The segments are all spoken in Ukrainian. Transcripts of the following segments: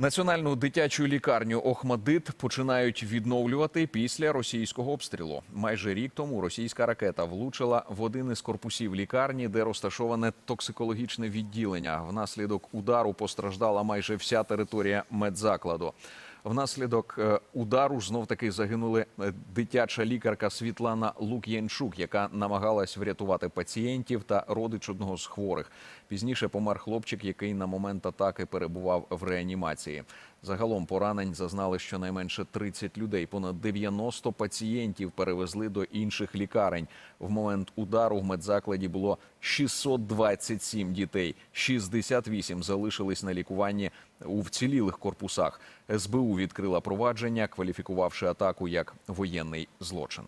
Національну дитячу лікарню Охмадит починають відновлювати після російського обстрілу. Майже рік тому російська ракета влучила в один із корпусів лікарні, де розташоване токсикологічне відділення. Внаслідок удару постраждала майже вся територія медзакладу. Внаслідок е, удару знов таки загинули е, дитяча лікарка Світлана Лук'янчук, яка намагалась врятувати пацієнтів та родич одного з хворих. Пізніше помер хлопчик, який на момент атаки перебував в реанімації. Загалом поранень зазнали щонайменше 30 людей. Понад 90 пацієнтів перевезли до інших лікарень. В момент удару в медзакладі було 627 дітей. 68 залишились на лікуванні у вцілілих корпусах. СБУ відкрила провадження, кваліфікувавши атаку як воєнний злочин.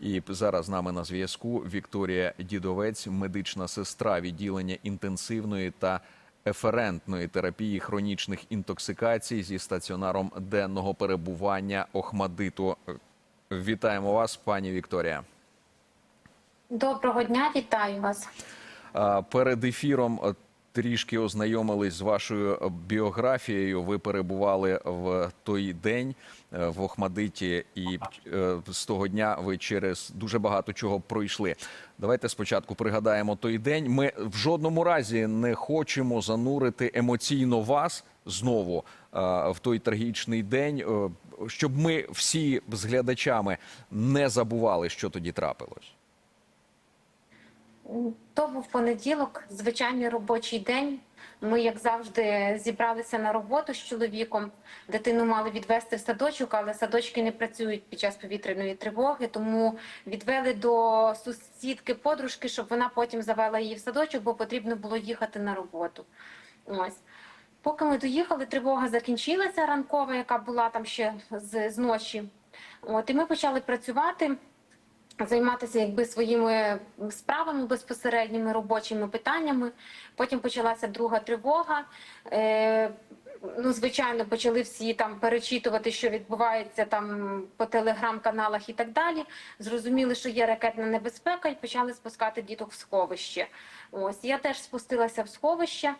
І зараз з нами на зв'язку Вікторія Дідовець, медична сестра відділення інтенсивної та еферентної терапії хронічних інтоксикацій зі стаціонаром денного перебування Охмадиту. Вітаємо вас, пані Вікторія. Доброго дня, вітаю вас. Перед ефіром трішки ознайомились з вашою біографією. Ви перебували в той день е, в Охмадиті, і е, з того дня ви через дуже багато чого пройшли. Давайте спочатку пригадаємо той день. Ми в жодному разі не хочемо занурити емоційно вас знову е, в той трагічний день, щоб ми всі з глядачами не забували, що тоді трапилось. То був понеділок, звичайний робочий день. Ми, як завжди, зібралися на роботу з чоловіком. Дитину мали відвести в садочок, але садочки не працюють під час повітряної тривоги, тому відвели до сусідки подружки, щоб вона потім завела її в садочок, бо потрібно було їхати на роботу. Ось. Поки ми доїхали, тривога закінчилася ранкова, яка була там ще з, з ночі. От, і ми почали працювати займатися якби своїми справами безпосередніми робочими питаннями. Потім почалася друга тривога. Е, ну, звичайно, почали всі там перечитувати, що відбувається там по телеграм-каналах і так далі. Зрозуміли, що є ракетна небезпека, і почали спускати діток в сховище. Ось я теж спустилася в сховище.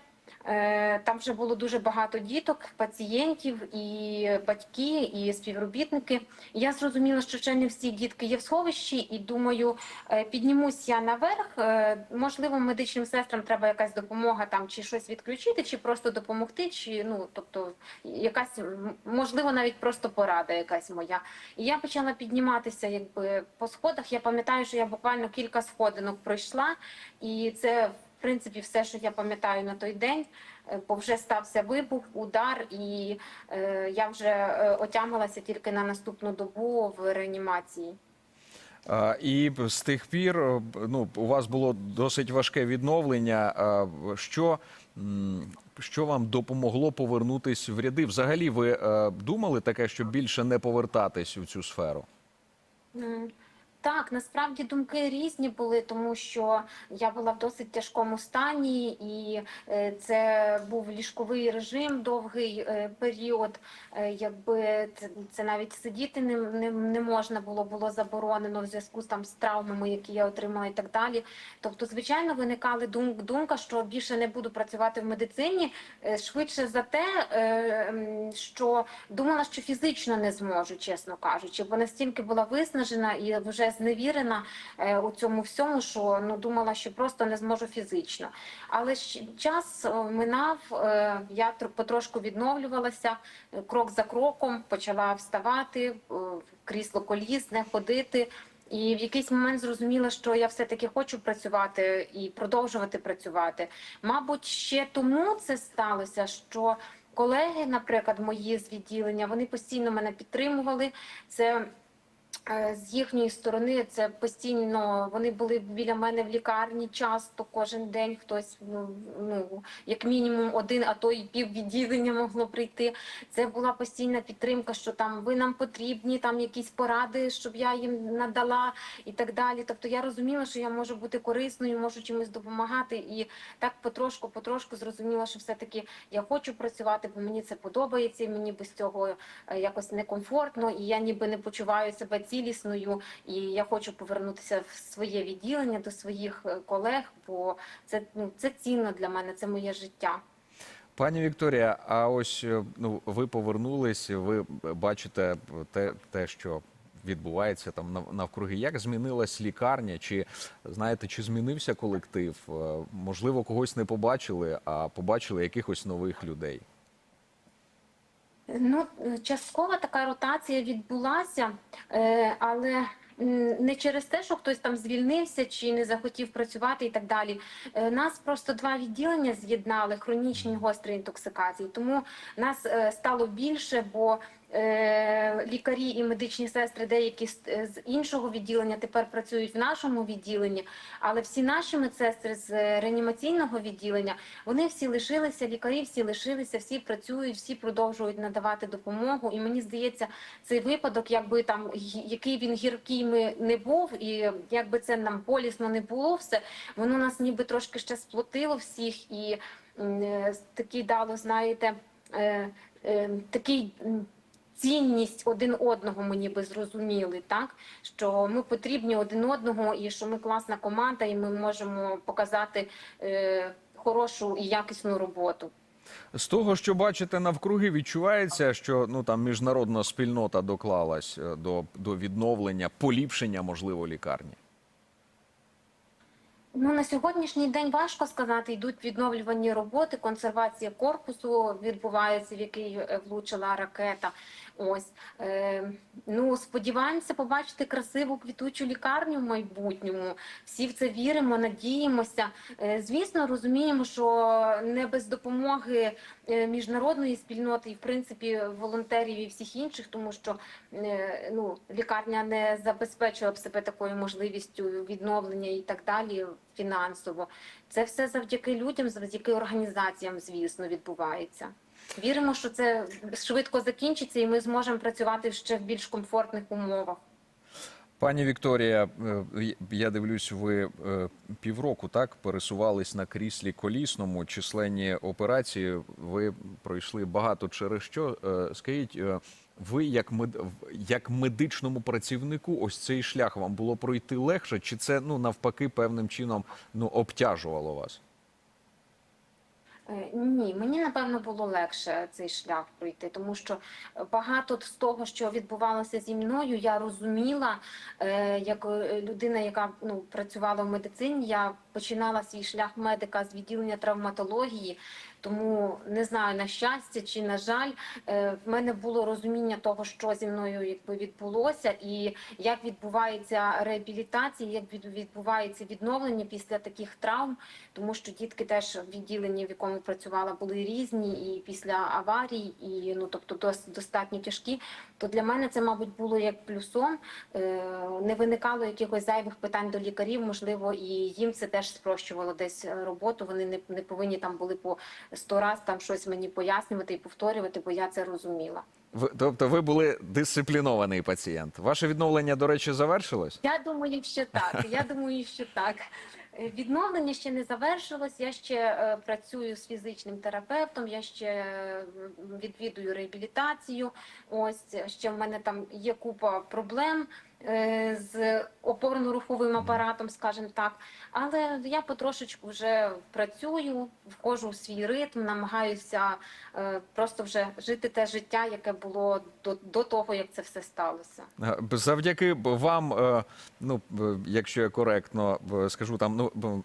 Е, Там вже було дуже багато діток, пацієнтів, і батьки, і співробітники. Я зрозуміла, що ще не всі дітки є в сховищі, і думаю, е, піднімусь я наверх. Е, Можливо, медичним сестрам треба якась допомога там, чи щось відключити, чи просто допомогти, чи ну тобто якась можливо навіть просто порада якась моя. І я почала підніматися якби по сходах. Я пам'ятаю, що я буквально кілька сходинок пройшла, і це в принципі, все, що я пам'ятаю на той день, е, бо вже стався вибух, удар, і е, я вже е, отямилася тільки на наступну добу в реанімації. І з тих пір е, ну, у вас було досить важке відновлення. Що, що вам допомогло повернутись в ряди? Взагалі, ви думали таке, щоб більше не повертатись у цю сферу? М, Так, насправді думки різні були, тому що я була в досить тяжкому стані, і е, це був ліжковий режим, довгий е, період. Е, Якби це, навіть сидіти не, не, не можна було, було заборонено в зв'язку з там з травмами, які я отримала, і так далі. Тобто, звичайно, виникали дум, думка, що більше не буду працювати в медицині. Швидше за те, що думала, що фізично не зможу, чесно кажучи, бо настільки була виснажена і вже зневірена е, у цьому всьому, що ну думала, що просто не зможу фізично. Але час е, минав, е, я потрошку відновлювалася крок за кроком, почала вставати крісло колісне, ходити. І в якийсь момент зрозуміла, що я все-таки хочу працювати і продовжувати працювати. Мабуть, ще тому це сталося, що колеги, наприклад, мої з відділення, вони постійно мене підтримували. Це з їхньої сторони це постійно вони були біля мене в лікарні часто кожен день. Хтось ну, ну як мінімум один, а то і пів відділення могло прийти. Це була постійна підтримка, що там ви нам потрібні, там якісь поради, щоб я їм надала і так далі. Тобто я розуміла, що я можу бути корисною, можу чимось допомагати, і так потрошку, потрошку зрозуміла, що все-таки я хочу працювати, бо мені це подобається, і мені без цього е, якось некомфортно, і я ніби не почуваю себе цілісною, і я хочу повернутися в своє відділення до своїх е, колег, бо це ну це цінно для мене, це моє життя. Пані Вікторія, а ось е, ну ви повернулись, ви бачите те, те, що відбувається там навкруги. Як змінилась лікарня? Чи знаєте, чи змінився колектив? Е, Можливо, когось не побачили, а побачили якихось нових людей. Ну, е, часткова така ротація відбулася, е, але не через те, що хтось там звільнився чи не захотів працювати і так далі. Е, Нас просто два відділення з'єднали хронічні гострі інтоксикації. Тому нас стало більше, бо лікарі і медичні сестри, деякі з е, іншого відділення тепер працюють в нашому відділенні. Але всі наші медсестри з е, реанімаційного відділення вони всі лишилися, лікарі всі лишилися, всі працюють, всі продовжують надавати допомогу. І мені здається, цей випадок, якби там який він гіркий ми не був, і якби це нам болісно не було, все воно нас ніби трошки ще сплотило всіх і е, такий дало, знаєте, е, е, такий. Цінність один одного ми ніби зрозуміли, так що ми потрібні один одного, і що ми класна команда, і ми можемо показати е, хорошу і якісну роботу. З того, що бачите навкруги, відчувається, що ну там міжнародна спільнота доклалась е, до, до відновлення, поліпшення можливо лікарні. Ну на сьогоднішній день важко сказати. Йдуть відновлювані роботи, консервація корпусу відбувається, в який е, влучила ракета. Ось е, ну сподіваємося побачити красиву квітучу лікарню в майбутньому. Всі в це віримо, надіємося. Е, звісно, розуміємо, що не без допомоги е, міжнародної спільноти і в принципі волонтерів і всіх інших, тому що е, ну лікарня не забезпечує б себе такою можливістю відновлення і так далі фінансово. Це все завдяки людям, завдяки організаціям, звісно, відбувається. Віримо, що це швидко закінчиться, і ми зможемо працювати ще в більш комфортних умовах. Пані Вікторія, е, я дивлюсь, ви е, півроку так пересувались на кріслі колісному, численні операції. Ви пройшли багато через що. Е, Скажіть, ви як мед... як медичному працівнику, ось цей шлях вам було пройти легше, чи це ну навпаки певним чином ну обтяжувало вас? Е, Ні, мені напевно було легше цей шлях пройти, тому що багато з того, що відбувалося зі мною, я розуміла, е, як е, людина, яка ну працювала в медицині. Я починала свій шлях медика з відділення травматології. Тому не знаю на щастя чи на жаль, е, в мене було розуміння того, що зі мною якби відбулося, і як відбувається реабілітація, як від- відбувається відновлення після таких травм, тому що дітки теж в відділенні, в якому працювала, були різні, і після аварій, і ну тобто дос, достатньо тяжкі. То для мене це, мабуть, було як плюсом. Е, Не виникало якихось зайвих питань до лікарів, можливо, і їм це теж спрощувало десь е, роботу. Вони не повинні там були по сто раз там щось мені пояснювати і повторювати, бо я це розуміла. Ви, тобто ви були дисциплінований пацієнт. Ваше відновлення, до речі, завершилось? Я думаю, що так. Я думаю, що так. Е, Відновлення ще не завершилось. Я ще е, працюю з фізичним терапевтом. Я ще е, відвідую реабілітацію. Ось ще в мене там є купа проблем з опорно-руховим апаратом, скажімо так. Але я потрошечку вже працюю, вхожу в свій ритм, намагаюся е, просто вже жити те життя, яке було до, до того, як це все сталося. Е, Завдяки вам, е, ну якщо я коректно скажу, там ну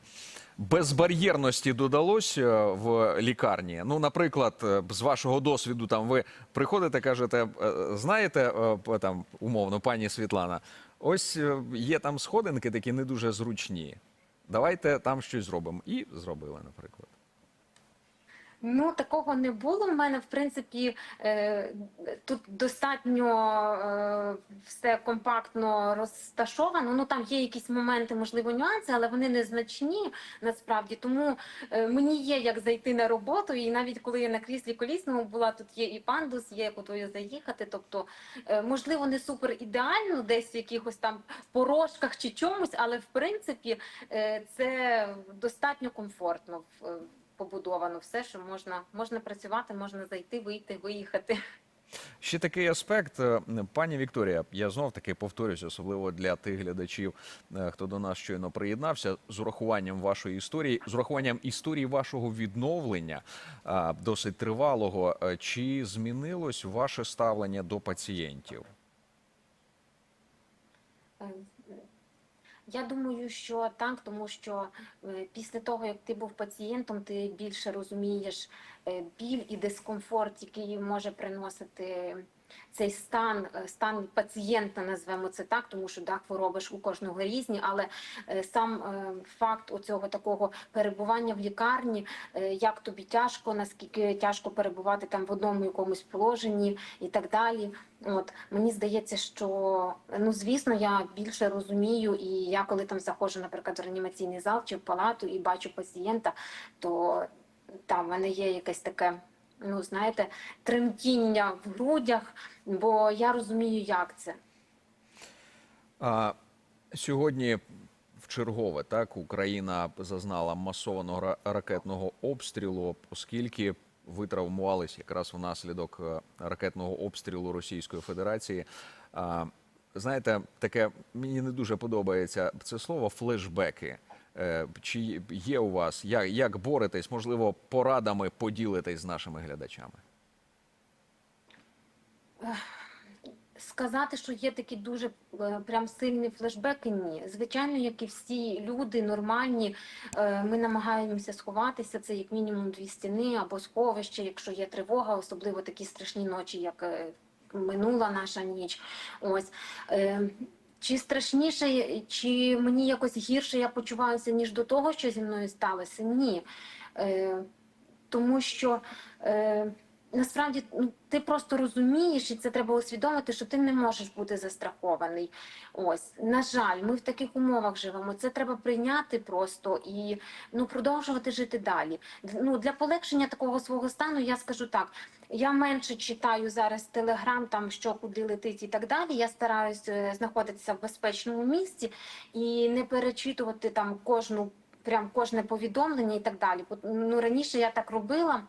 безбар'єрності додалось е, в лікарні. Ну, наприклад, е, з вашого досвіду, там ви приходите, кажете, е, знаєте, там умовно, пані Світлана, ось є там сходинки, такі не дуже зручні. Давайте там щось зробимо. І зробили, наприклад. Ну, такого не було. В мене, в принципі, е, тут достатньо е, все компактно розташовано. Ну там є якісь моменти, можливо, нюанси, але вони незначні насправді. Тому е, мені є як зайти на роботу, і навіть коли я на кріслі колісному була, тут є і пандус, є кудою заїхати. Тобто, можливо, не супер ідеально, десь в якихось там порожках чи чомусь, але в принципі це достатньо комфортно. Побудовано все, що можна, можна працювати, можна зайти, вийти, виїхати. Ще такий аспект, е, пані Вікторія. Я знов таки повторюсь, особливо для тих глядачів, е, хто до нас щойно приєднався, з урахуванням вашої історії, з урахуванням історії вашого відновлення досить тривалого. е, Чи змінилось ваше ставлення до пацієнтів? Я думаю, що так, тому що е, після того, як ти був пацієнтом, ти більше розумієш е, біль і дискомфорт, який може приносити цей стан, е, стан пацієнта, назвемо це так, тому що да, хвороби ж у кожного різні, але е, сам е, факт оцього такого перебування в лікарні, як тобі тяжко, наскільки тяжко перебувати там в одному якомусь положенні і так далі. От мені здається, що ну звісно, я більше розумію, і я коли там заходжу, наприклад, в реанімаційний зал чи в палату і бачу пацієнта, то там в мене є якесь таке. Ну, знаєте, тремтіння в грудях, бо я розумію, як це. А, сьогодні в чергове так Україна зазнала масованого ракетного обстрілу, оскільки ви травмувались якраз внаслідок е, ракетного обстрілу Російської Федерації. А, знаєте, таке мені не дуже подобається це слово флешбеки. Е, Чи є у вас як, як боретесь? Можливо, порадами поділитесь з нашими глядачами? Сказати, що є такі дуже е, прям сильні флешбеки, ні. Звичайно, як і всі люди нормальні, е, ми намагаємося сховатися. Це як мінімум дві стіни або сховище, якщо є тривога, особливо такі страшні ночі, як минула наша ніч. Ось. Чи страшніше, чи мені якось гірше я почуваюся, ніж до того, що зі мною сталося? Ні. Е, тому що е, насправді ну, ти просто розумієш, і це треба усвідомити, що ти не можеш бути застрахований. Ось, на жаль, ми в таких умовах живемо. Це треба прийняти просто і ну, продовжувати жити далі. Ну, для полегшення такого свого стану я скажу так. Я менше читаю зараз телеграм, там що куди летить і так далі. Я стараюся знаходитися в безпечному місці і не перечитувати там кожну прям кожне повідомлення і так далі. Ну раніше я так робила.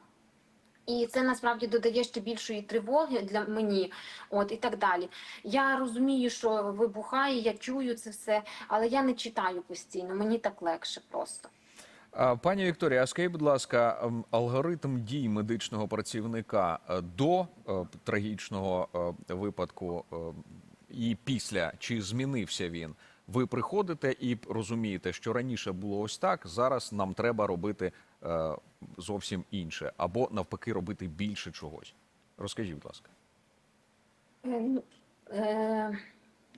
І це насправді додає ще більшої тривоги для мені, от і так далі. Я розумію, що вибухає, я чую це все, але я не читаю постійно. Мені так легше просто. Пані Вікторія, а скажіть, будь ласка, алгоритм дій медичного працівника е, до е, трагічного е, випадку і після чи змінився він? Ви приходите і розумієте, що раніше було ось так, зараз нам треба робити зовсім інше, або навпаки робити більше чогось. Розкажіть, будь ласка. Е, ну, е,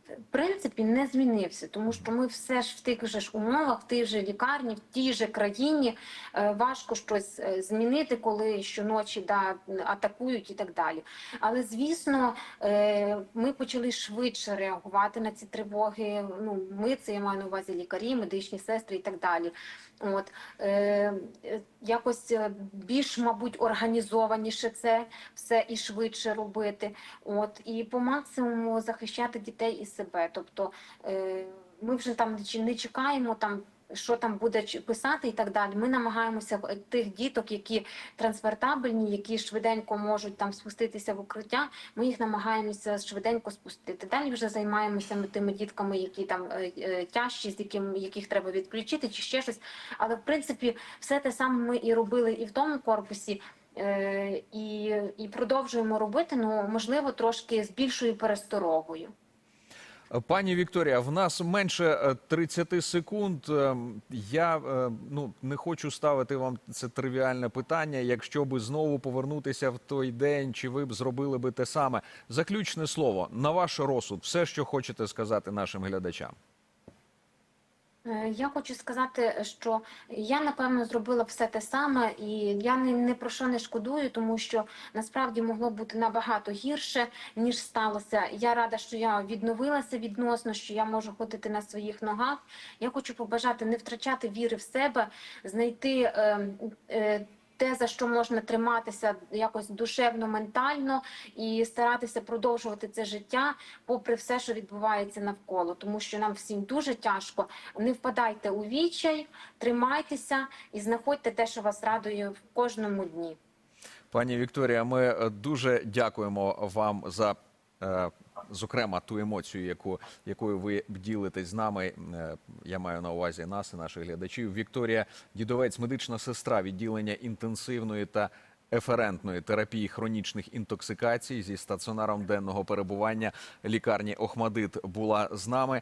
В принципі, не змінився, тому що ми все ж в тих же ж умовах, в тій же лікарні, в тій же країні е, важко щось е, змінити, коли щоночі да, атакують і так далі. Але звісно, е, ми почали швидше реагувати на ці тривоги. Ну, ми це я маю на увазі лікарі, медичні сестри і так далі. От е, е, якось е, більш, мабуть, організованіше це все і швидше робити. От і по максимуму захищати дітей і себе. Тобто е, ми вже там не чекаємо там. Що там буде писати і так далі. Ми намагаємося тих діток, які трансфертабельні, які швиденько можуть там спуститися в укриття. Ми їх намагаємося швиденько спустити. Далі вже займаємося ми тими дітками, які там е, е, тяжчі, з яким яких треба відключити, чи ще щось. Але в принципі, все те саме ми і робили і в тому корпусі. е, І, і продовжуємо робити, ну можливо, трошки з більшою пересторогою. Пані Вікторія, в нас менше е, 30 секунд. Ем, Я е, ну не хочу ставити вам це тривіальне питання. Якщо би знову повернутися в той день, чи ви б зробили би те саме? Заключне слово на ваш розсуд, все, що хочете сказати нашим глядачам. Е, Я хочу сказати, що я напевно зробила все те саме, і я не, не про що не шкодую, тому що насправді могло бути набагато гірше, ніж сталося. Я рада, що я відновилася відносно, що я можу ходити на своїх ногах. Я хочу побажати не втрачати віри в себе, знайти. Е, е, те, за що можна триматися якось душевно, ментально і старатися продовжувати це життя, попри все, що відбувається навколо, тому що нам всім дуже тяжко. Не впадайте у відчай, тримайтеся і знаходьте те, що вас радує в кожному дні. Пані Вікторія, ми е, дуже дякуємо вам за. Зокрема, ту емоцію, яку якою ви ділитесь з нами, Е, я маю на увазі нас і наших глядачів. Вікторія Дідовець, медична сестра відділення інтенсивної та еферентної терапії хронічних інтоксикацій зі стаціонаром денного перебування лікарні Охмадит була з нами.